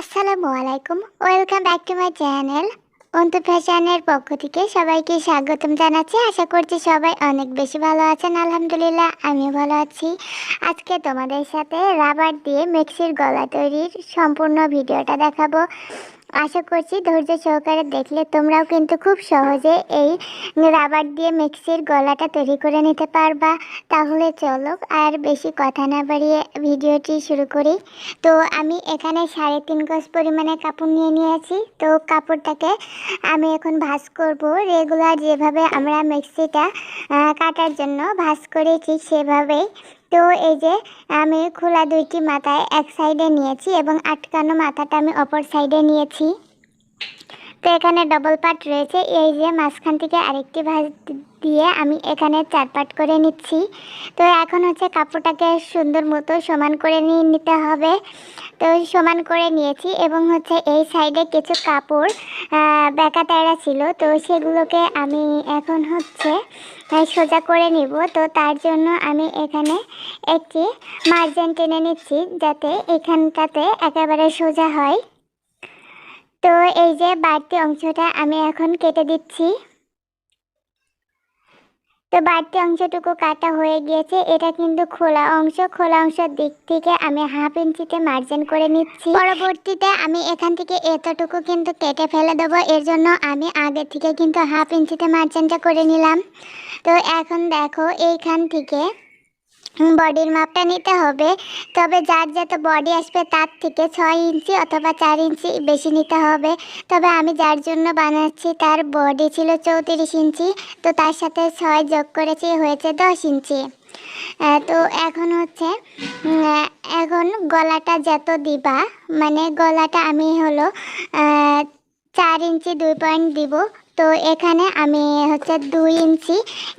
আসসালামু আলাইকুম। Welcome back to my channel Antu ফ্যাশনের পক্ষ থেকে সবাইকে স্বাগতম জানাচ্ছি। আশা করছি সবাই অনেক বেশি ভালো আছেন। আলহামদুলিল্লাহ, আমিও ভালো আছি। আজকে তোমাদের সাথে রাবার দিয়ে মিক্সির গলা তৈরির সম্পূর্ণ ভিডিওটা দেখাবো। আশা করছি ধৈর্য সহকারে দেখলে তোমরাও কিন্তু খুব সহজে এই রাবার দিয়ে মিক্সির গলাটা তৈরি করে নিতে পারবা। তাহলে চলো আর বেশি কথা না বাড়িয়ে ভিডিওটি শুরু করি। তো আমি এখানে সাড়ে তিন গজ পরিমাণে কাপড় নিয়ে নিয়েছি। তো কাপড়টাকে আমি এখন ভাঁজ করব। রেগুলার যেভাবে আমরা মিক্সিটা কাটার জন্য ভাঁজ করি ঠিক সেভাবেই। তো এই যে আমি খোলা দুইটি মাথায় এক সাইডে নিয়েছি এবং আটকানো মাথাটা আমি অপর সাইডে নিয়েছি। তো এখানে ডবল পার্ট রয়েছে। এই যে মাঝখান থেকে আরেকটি ভাঁজ দিয়ে আমি এখানে চার পার্ট করে নিচ্ছি। তো এখন হচ্ছে কাপড়টাকে সুন্দর মতো সমান করে নিয়ে নিতে হবে। তো সমান করে নিয়েছি এবং হচ্ছে এই সাইডে কিছু কাপড় বেঁকা তেড়া ছিল। তো সেগুলোকে আমি এখন হচ্ছে সোজা করে নিব। তো তার জন্য আমি এখানে একটি মার্জিন টেনে নিচ্ছি যাতে এখানটাতে একেবারে সোজা হয়। তো এই যে বাড়তি অংশটা আমি এখন কেটে দিচ্ছি। তো বাড়তি অংশটুকু কাটা হয়ে গিয়েছে। এটা কিন্তু খোলা অংশ। খোলা অংশের দিক থেকে আমি হাফ ইঞ্চিতে মার্জিন করে নিচ্ছি। পরবর্তীতে আমি এখান থেকে এতটুকু কিন্তু কেটে ফেলে দেবো। এর জন্য আমি আগে থেকে কিন্তু হাফ ইঞ্চিতে মার্জিনটা করে নিলাম। তো এখন দেখো এইখান থেকে বডির মাপটা নিতে হবে। তবে যার যত বডি আসবে তার থেকে ছয় ইঞ্চি অথবা চার ইঞ্চি বেশি নিতে হবে। তবে আমি যার জন্য বানাচ্ছি তার বডি ছিল চৌত্রিশ ইঞ্চি, তো তার সাথে ছয় যোগ করেছি হয়েছে দশ ইঞ্চি। তো এখন হচ্ছে এখন গলাটা যত দিবা মানে গলাটা আমি হলো চার ইঞ্চি দুই পয়েন্ট দিব। তো এখানে আমি হচ্ছে দুই ইঞ্চি,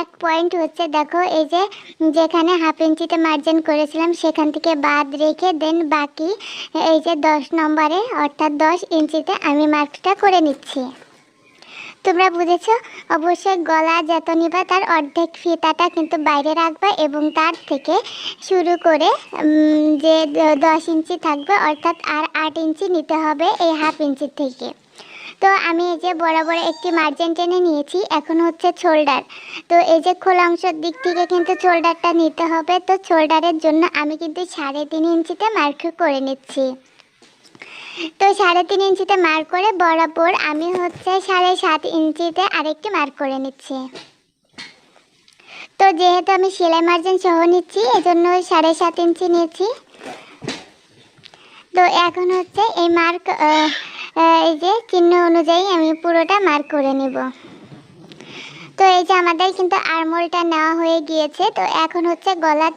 এক পয়েন্ট হচ্ছে দেখো এই যে যেখানে হাফ ইঞ্চিতে মার্জিন করেছিলাম, সেখান থেকে বাদ রেখে দেন বাকি এই যে দশ নম্বরে, অর্থাৎ দশ ইঞ্চিতে আমি মার্কটা করে নিচ্ছি। তোমরা বুঝেছ? অবশ্যই গলা যত নিবা, তার অর্ধেক ফিতাটা কিন্তু বাইরে রাখবা এবং তার থেকে শুরু করে যে দশ ইঞ্চি থাকবে, অর্থাৎ আর আট ইঞ্চি নিতে হবে এই হাফ ইঞ্চি থেকে। তো আমি এই যে বরাবর একটি মার্জিন টেনে নিয়েছি, এখন হচ্ছে শোল্ডার তো এই যে খোলা অংশের দিক থেকে কিন্তু শোল্ডারটা নিতে হবে, তো শোল্ডারের জন্য আমি কিন্তু সাড়ে তিন ইঞ্চিতে মার্ক করে নিচ্ছি। তো সাড়ে তিন ইঞ্চিতে মার্ক করে বরাবর আমি হচ্ছে সাড়ে সাত ইঞ্চিতে আরেকটি মার্ক করে নিচ্ছি। তো যেহেতু আমি সেলাই মার্জিন সহ নিচ্ছি, এজন্য সাড়ে সাত ইঞ্চি নিয়েছি। তো এখন হচ্ছে এই মার্ক এই যে চিহ্ন অনুযায়ী আমি পুরোটা মার্ক করে নিব। তো এই যে আমাদের কিন্তু আরমোলটা নেওয়া হয়ে গিয়েছে, তো এখন হচ্ছে গলা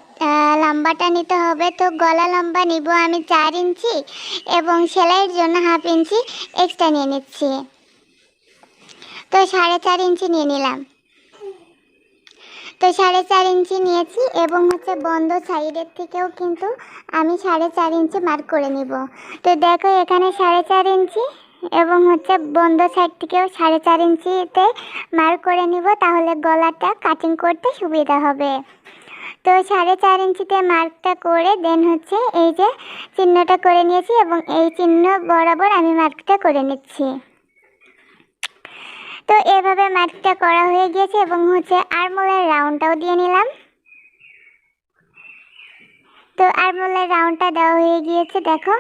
লম্বাটা নিতে হবে। তো গলা লম্বা নিব আমি চার ইঞ্চি এবং সেলাইয়ের জন্য হাফ ইঞ্চি এক্সট্রা নিয়ে নিচ্ছি। তো সাড়ে চার ইঞ্চি নিয়ে নিলাম। তো সাড়ে চার ইঞ্চি নিয়েছি এবং হচ্ছে বন্ধ সাইডের থেকেও কিন্তু আমি সাড়ে চার ইঞ্চি মার্ক করে নিব। তো দেখো এখানে সাড়ে চার ইঞ্চি এবং হচ্ছে বন্ধ সাইড থেকেও সাড়ে চার ইঞ্চিতে মার্ক করে নিব, তাহলে গলাটা কাটিং করতে সুবিধা হবে। তো সাড়ে চার ইঞ্চিতে মার্কটা করে দেন হচ্ছে এই যে চিহ্নটা করে নিয়েছি এবং এই চিহ্ন বরাবর আমি মার্কটা করে নিচ্ছি। তো এভাবে মার্কটা করা হয়ে গিয়েছে এবং হচ্ছে আরমোলের রাউন্ডটাও দিয়ে নিলাম। তো আরমোলের রাউন্ডটা দেওয়া হয়ে গিয়েছে, দেখো।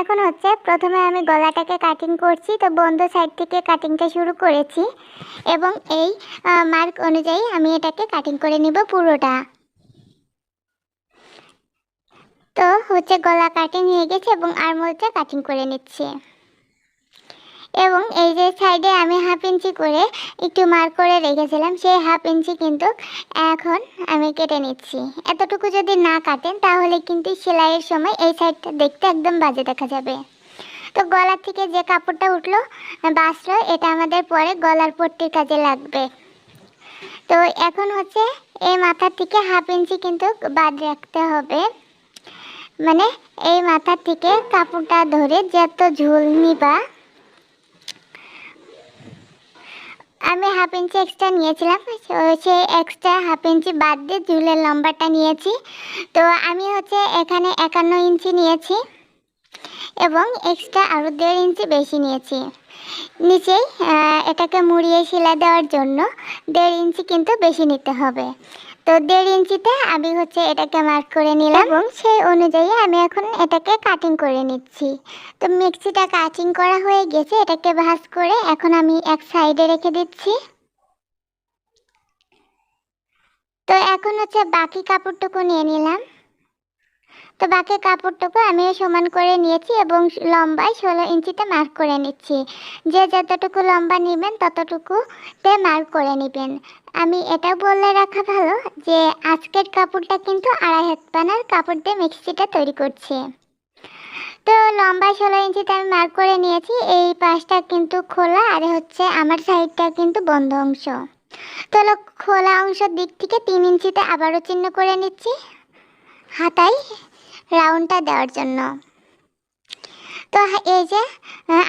এখন হচ্ছে প্রথমে আমি গলাটাকে কাটিং করছি, তো বন্ধ সাইড থেকে কাটিংটা শুরু করেছি এবং এই মার্ক অনুযায়ী আমি এটাকে কাটিং করে নিব পুরোটা। তো হচ্ছে গলা কাটিং হয়ে গেছে এবং আরমোলটা কাটিং করে নিচ্ছি। এবং এই যে সাইডে আমি হাফ ইঞ্চি করে একটু মার্ক করে রেখেছিলাম, সেই হাফ ইঞ্চি কিন্তু এখন আমি কেটে নিচ্ছি। এতটুকু যদি না কাটেন, তাহলে কিন্তু সেলাইয়ের সময় এই সাইডটা দেখতে একদম বাজে দেখা যাবে। তো গলার থেকে যে কাপড়টা উঠল, বাঁচলো, এটা আমাদের পরে গলার পট্টির কাজে লাগবে। তো এখন হচ্ছে এই মাথার থেকে হাফ ইঞ্চি কিন্তু বাদ রাখতে হবে। মানে এই মাথার থেকে কাপড়টা ধরে যত ঝুল নিবা আমি হাফ ইঞ্চি এক্সট্রা নিয়েছিলাম। সেই এক্সট্রা হাফ ইঞ্চি বাদ দিয়ে চুলের লম্বাটা নিয়েছি। তো আমি হচ্ছে এখানে একান্ন ইঞ্চি নিয়েছি এবং এক্সট্রা আরও দেড় ইঞ্চি বেশি নিয়েছি। নিচেই এটাকে মুড়িয়ে শিলা দেওয়ার জন্য দেড় ইঞ্চি কিন্তু বেশি নিতে হবে। তো দেড় ইঞ্চিতে আমি হচ্ছে এটাকে মার্ক করে নিলাম। এবং সেই অনুযায়ী আমি এখন এটাকে কাটিং করে নিচ্ছি। তো মিক্সিটা কাটিং করা হয়ে গেছে, এটাকে ভাঁজ করে এখন আমি এক সাইডে রেখে দিচ্ছি। তো এখন হচ্ছে বাকি কাপড়টুকু নিয়ে নিলাম। তো বাকি কাপড়টুকু আমি সমান করে নিয়েছি এবং লম্বায় ষোলো ইঞ্চিতে মার্ক করে নিচ্ছি। যে যতটুকু লম্বা নেবেন, ততটুকুতে মার্ক করে নেবেন। আমি এটা বলে রাখা ভালো যে আজকের কাপড়টা কিন্তু আড়াই হাত পানার কাপড় দিয়ে মিক্সিটা তৈরি করছি। তো লম্বা ষোলো ইঞ্চিতে আমি মার্ক করে নিয়েছি, এই পাশটা কিন্তু খোলা আর হচ্ছে আমার সাইডটা কিন্তু বন্ধ অংশ। তো খোলা অংশের দিক থেকে তিন ইঞ্চিতে আবারও চিহ্ন করে নিচ্ছি হাতায় রাউন্ডটা দেওয়ার জন্য। তো এই যে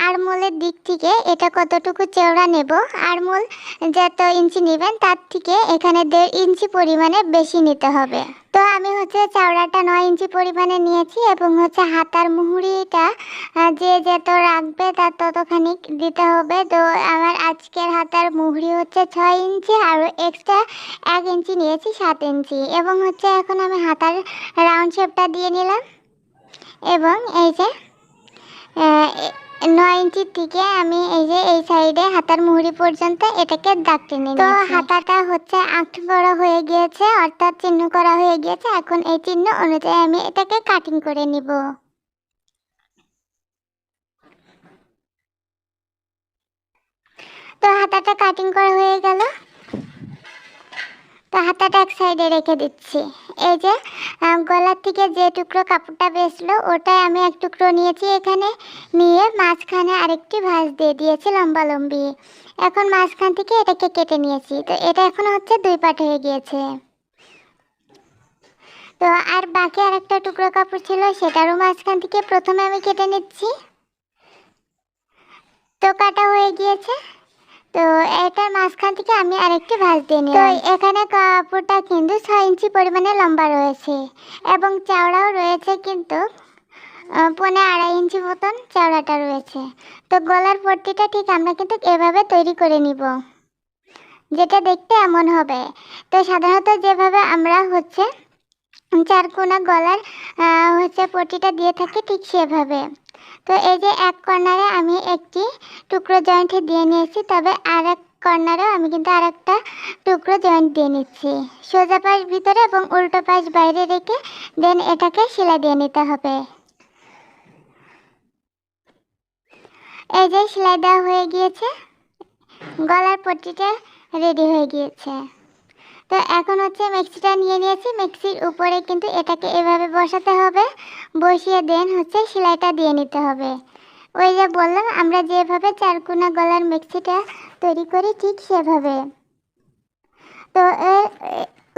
আড়মোলের দিক থেকে এটা কতটুকু চওড়া নেব? আড়মোল যত ইঞ্চি নেবেন, তার থেকে এখানে দেড় ইঞ্চি পরিমাণে বেশি নিতে হবে। তো আমি হচ্ছে চওড়াটা নয় ইঞ্চি পরিমাণে নিয়েছি এবং হচ্ছে হাতার মুহুরিটা যে যত রাখবে তার ততখানি দিতে হবে। তো আমার আজকের হাতার মুহুরি হচ্ছে ছয় ইঞ্চি আর এক্সট্রা এক ইঞ্চি নিয়েছি সাত ইঞ্চি। এবং হচ্ছে এখন আমি হাতার রাউন্ড শেপটা দিয়ে নিলাম। এবং এই যে নয় ইঞ্চির থেকে আমি এই যে এই সাইডে হাতার মুহুরি পর্যন্ত এটাকে দাগ টেনে তো হাতাটা হচ্ছে আট করা হয়ে গিয়েছে অর্থাৎ চিহ্ন করা হয়ে গিয়েছে। এখন এই চিহ্ন অনুযায়ী আমি এটাকে কাটিং করে নিব। তো হাতাটা কাটিং করা হয়ে গেল। তো হাতাটা এক সাইডে রেখে দিচ্ছি। এই যে গলার থেকে যে টুকরো কাপড়টা বেসলো ওটাই আমি এক টুকরো নিয়েছি এখানে নিয়ে মাঝখানে আরেকটি ভাঁজ দিয়ে দিয়েছি লম্বা লম্বি এখন মাঝখান থেকে এটাকে কেটে নিয়েছি। তো এটা এখন হচ্ছে দুই পাট হয়ে গিয়েছে। তো আর বাকি আরেকটা টুকরো কাপড় ছিল, সেটারও মাঝখান থেকে প্রথমে আমি কেটে নিচ্ছি। তো কাটা হয়ে গিয়েছে। তো এটার মাঝখান থেকে আমি আরেকটি ভাঁজ দিয়ে নিই তো এখানে কাপড়টা কিন্তু ছয় ইঞ্চি পরিমাণে লম্বা রয়েছে এবং চওড়াও রয়েছে কিন্তু পৌনে আড়াই ইঞ্চি মতন চওড়াটা রয়েছে। তো গলার পট্টিটা ঠিক আমরা কিন্তু এভাবে তৈরি করে নিব যেটা দেখতে এমন হবে। তো সাধারণত যেভাবে আমরা হচ্ছে চারকোনা গলার হচ্ছে পট্টিটা দিয়ে থাকি ঠিক সেভাবে। তো এই যে এক কর্নারে আমি একটি টুকরো জয়েন্টে দিয়ে নিয়েছি, তবে আর এক কর্নারেও আমি কিন্তু আর একটা টুকরো জয়েন্ট দিয়ে নিচ্ছি। সোজা পাশ ভিতরে এবং উল্টো পাশ বাইরে রেখে দেন এটাকে সেলাই দিয়ে নিতে হবে। এই যে সেলাই দেওয়া হয়ে গিয়েছে, গলার পট্টিটা রেডি হয়ে গিয়েছে। তো এখন হচ্ছে মিক্সিটা নিয়ে নিয়েছি। মিক্সির উপরে কিন্তু এটাকে এভাবে বসাতে হবে। বসিয়ে দেন হচ্ছে সেলাইটা দিয়ে নিতে হবে। ওই যে বললাম, আমরা যেভাবে চারকোনা গলার মিক্সিটা তৈরি করি ঠিক সেভাবে। তো এর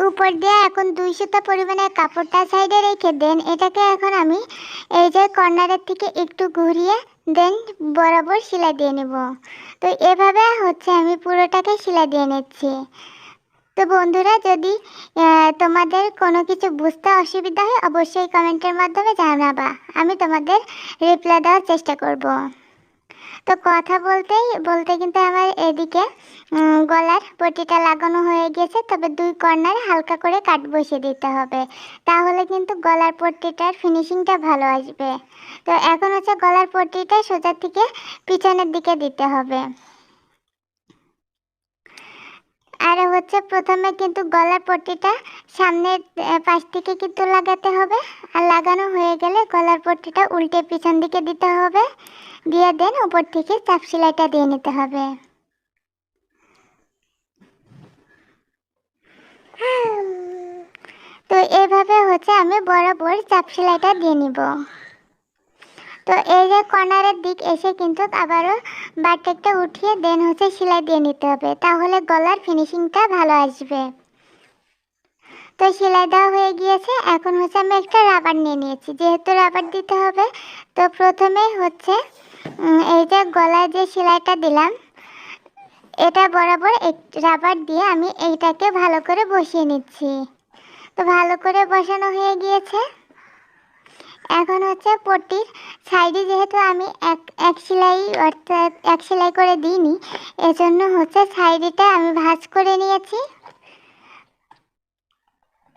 উপর দিয়ে এখন দুই পরিমাণে কাপড়টা সাইডে রেখে দেন। এটাকে এখন আমি এই যে কর্নারের থেকে একটু ঘুরিয়ে দেন, বরাবর সেলাই দিয়ে নেব। তো এভাবে হচ্ছে আমি পুরোটাকে সেলাই দিয়ে নিচ্ছি। তো বন্ধুরা যদি তোমাদের কোনো কিছু বুঝতে অসুবিধা হয়, অবশ্যই কমেন্টের মাধ্যমে জানাবা। আমি তোমাদের রিপ্লাই দেওয়ার চেষ্টা করব। তো কথা বলতেই, বলতে কিন্তু আমার এদিকে গলার পটিটা লাগানো হয়ে গেছে, তবে দুই কর্নারে হালকা করে কাট বসিয়ে দিতে হবে। তাহলে কিন্তু গলার পট্টিটার ফিনিশিংটা ভালো আসবে। তো এখন হচ্ছে গলার পট্টিটা সোজা থেকে পিছনের দিকে দিতে হবে। আর হচ্ছে প্রথমে কিন্তু গলার পট্টিটা সামনের পাশ থেকে কিন্তু লাগাতে হবে। আর লাগানো হয়ে গেলে গলার পট্টিটা উল্টে পিছন দিকে দিতে হবে। দিয়ে দেন উপর থেকে চাপ সেলাইটা দিয়ে নিতে হবে। তো এইভাবে হচ্ছে আমি বরাবর চাপ সেলাইটা দিয়ে নিব। তো এই যে কর্নারের দিক এসে কিন্তু আবারও বারটেকটা উঠিয়ে দেন হচ্ছে সেলাই দিয়ে নিতে হবে। তাহলে গলার ফিনিশিংটা ভালো আসবে। তো সেলাই দেওয়া হয়ে গিয়েছে। এখন হচ্ছে আমি একটা রাবার নিয়ে নিয়েছি। যেহেতু রাবার দিতে হবে, তো প্রথমে হচ্ছে এই যে গলায় যে সেলাইটা দিলাম, এটা বরাবর এক রাবার দিয়ে আমি এইটাকে ভালো করে বসিয়ে নিচ্ছি। তো ভালো করে বসানো হয়ে গিয়েছে। এখন হচ্ছে পট্টির সাইডে যেহেতু আমি এক এক সেলাই অর্থাৎ এক সেলাই করে দিইনি এজন্য হচ্ছে সাইডেটা আমি ভাঁজ করে নিয়েছি।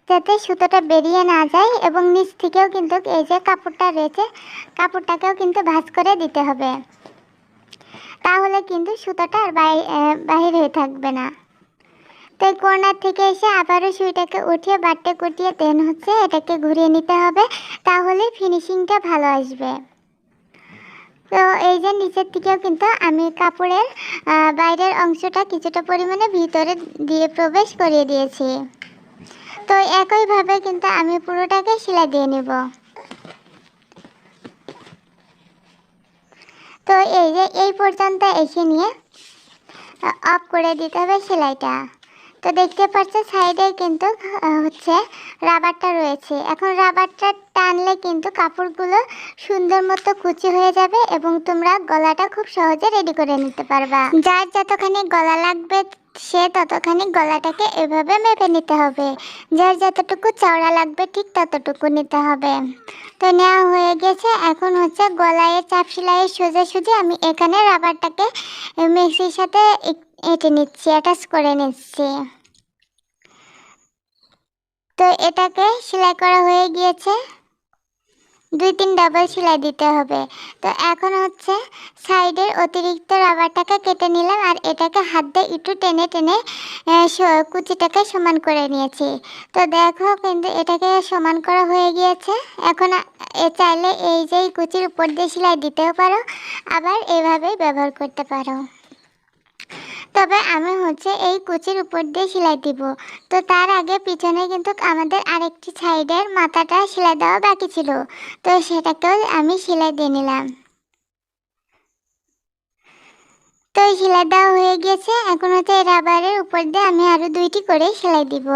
যাতে সুতোটা বেরিয়ে না যায় এবং নিচ থেকেও কিন্তু এই যে কাপড়টা রয়েছে কাপড়টাকেও কিন্তু ভাঁজ করে দিতে হবে। তাহলে কিন্তু সুতোটা আর বাই- আহ, বাহির হয়ে থাকবে না। তো এই কর্নার থেকে এসে আবারও সুইটাকে উঠিয়ে বাট্টে কুটিয়ে দেন হচ্ছে, এটাকে ঘুরিয়ে নিতে হবে, তাহলে ফিনিশিংটা ভালো আসবে। তো এই যে নিচের দিকেও কিন্তু আমি কাপড়ের বাইরের অংশটা কিছুটা পরিমাণে ভিতরে দিয়ে প্রবেশ করিয়ে দিয়েছি। তো একইভাবে কিন্তু আমি পুরোটাকে সেলাই দিয়ে নেব। তো এই যে এই পর্যন্ত এসে নিয়ে অফ করে দিতে হবে সেলাইটা। তো দেখতে পাচ্ছ সাইডে কিন্তু হচ্ছে রাবারটা রয়েছে। এখন রাবারটা টানলে কিন্তু কাপড়গুলো সুন্দর মতো কুচি হয়ে যাবে এবং তোমরা গলাটা খুব সহজে রেডি করে নিতে পারবা। যার যতখানি গলা লাগবে সে ততখানি গলাটাকে এভাবে মেপে নিতে হবে। যার যতটুকু চওড়া লাগবে ঠিক ততটুকু নিতে হবে। তো নেওয়া হয়ে গেছে। এখন হচ্ছে গলায় চাপ সেলাইয়ের সোজাসুজি আমি এখানে রাবারটাকে মিক্সির সাথে এঁটে নিচ্ছি অ্যাটাচ করে নিচ্ছি। তো এটাকে সেলাই করা হয়ে গিয়েছে। দুই তিন ডাবল সেলাই দিতে হবে। তো এখন হচ্ছে সাইডের অতিরিক্ত রাবারটাকে কেটে নিলাম আর এটাকে হাত দিয়ে একটু টেনে টেনে কুচিটাকে সমান করে নিয়েছি। তো দেখো কিন্তু এটাকে সমান করা হয়ে গিয়েছে। এখন চাইলে এই যে কুচির উপর দিয়ে সেলাই দিতেও পারো, আবার এভাবেই ব্যবহার করতে পারো। তবে আমি হচ্ছে এই কুচির উপর দিয়ে সেলাই দিব। তো তার আগে পিছনে কিন্তু আমাদের আরেকটি সাইডের মাথাটা সেলাই দেওয়া বাকি ছিল। তো সেটাকেও আমি সেলাই দিয়ে নিলাম। তো সেলাই দেওয়া হয়ে গেছে এখন হচ্ছে রাবারের উপর দিয়ে আমি আরও দুইটি করে সেলাই দিব।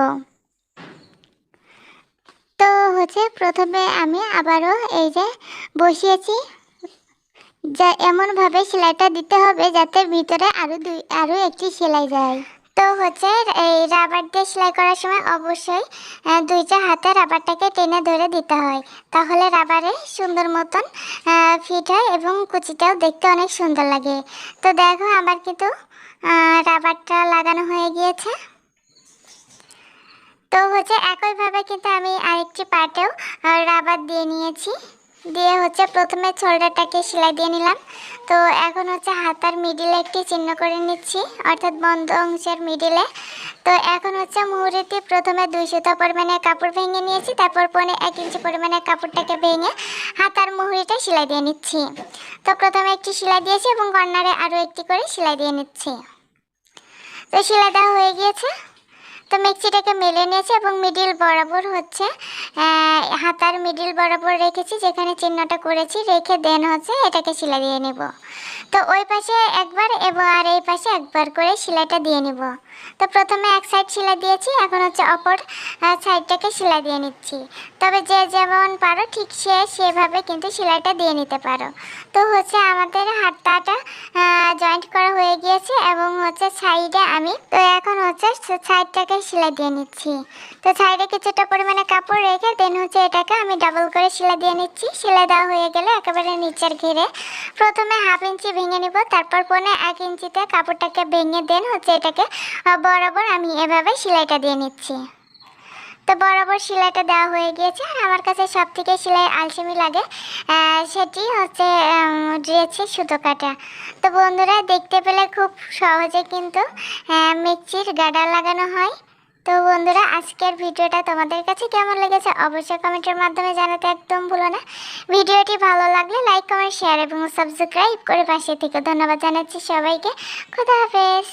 তো হচ্ছে প্রথমে আমি আবারও এই যে বসিয়েছি। যা এমনভাবে সেলাইটা দিতে হবে যাতে ভিতরে আরও দুই, আরও একটি সেলাই যায়। তো হচ্ছে এই রাবার দিয়ে সেলাই করার সময় অবশ্যই দুইটা হাতে রাবারটাকে টেনে ধরে দিতে হয়। তাহলে রাবারে সুন্দর মতন ফিট হয় এবং কুচিটাও দেখতে অনেক সুন্দর লাগে। তো দেখো আমার কিন্তু রাবারটা লাগানো হয়ে গিয়েছে। তো হচ্ছে একইভাবে কিন্তু আমি আরেকটি পার্টেও রাবার দিয়ে নিয়েছি। দিয়ে হচ্ছে প্রথমে শোল্ডারটাকে সেলাই দিয়ে নিলাম। তো এখন হচ্ছে হাতার মিডিলে একটি চিহ্ন করে নিচ্ছি, অর্থাৎ বন্ধ অংশের মিডিলে তো এখন হচ্ছে মুহুরিতে প্রথমে দুই পরিমাণে কাপড় ভেঙে নিয়েছি, তারপর পনে এক ইঞ্চি পরিমাণে কাপড়টাকে ভেঙে হাতার মুহুরিটা সেলাই দিয়ে নিচ্ছি। তো প্রথমে একটি সেলাই দিয়েছি এবং কর্নারে আরও একটি করে সেলাই দিয়ে নিচ্ছি। তো সেলাই দেওয়া হয়ে গিয়েছে। তো মিক্সিটাকে মেলে নিয়েছি এবং মিডিল বরাবর হচ্ছে হাতার মিডিল বরাবর রেখেছি, যেখানে চিহ্নটা করেছি, রেখে দেন হচ্ছে এটাকে সেলাই দিয়ে নেব। তো ওই পাশে একবার এবং আর এই পাশে একবার করে সেলাইটা দিয়ে নিব। তো প্রথমে এক সাইড সেলাই দিয়েছি, এখন হচ্ছে অপর সাইডটাকে সেলাই দিয়ে নিচ্ছি। তবে যে যেমন পারো ঠিক সে সেভাবে কিন্তু সেলাইটা দিয়ে নিতে পারো। তো হচ্ছে আমাদের হাতটাটা জয়েন্ট করা হয়ে গিয়েছে এবং হচ্ছে সাইডে আমি, তো এখন হচ্ছে সাইডটাকে সেলাই দিয়ে নিচ্ছি। তো সাইডে কিছুটা পরিমাণে কাপড় রেখে দেন হচ্ছে এটাকে আমি ডাবল করে সেলাই দিয়ে নিচ্ছি। সেলাই দেওয়া হয়ে গেলে একেবারে নিচের ঘিরে প্রথমে হাফ ইঞ্চি ভেঙে নিব, তারপর পনে এক ইঞ্চিতে কাপড়টাকে ভেঙে দেন হচ্ছে এটাকে বরাবর আমি এভাবে সেলাইটা দিয়ে নিচ্ছি। তো বরাবর সেলাইটা দেওয়া হয়ে গিয়েছে আর আমার কাছে সব থেকে সেলাই আলসেমি লাগে সেটি হচ্ছে ড্রেসের সুতো কাটা। তো বন্ধুরা, দেখতে পেলে খুব সহজে কিন্তু মিক্সির গাডা লাগানো হয়। তো বন্ধুরা, আজকের ভিডিওটা তোমাদের কাছে কেমন লেগেছে অবশ্যই কমেন্টের মাধ্যমে জানাতে একদম ভুলো না। ভিডিওটি ভালো লাগলে লাইক, কমেন্ট, শেয়ার এবং সাবস্ক্রাইব করে পাশে থেকে ধন্যবাদ জানাচ্ছি সবাইকে। খুদা হাফেজ।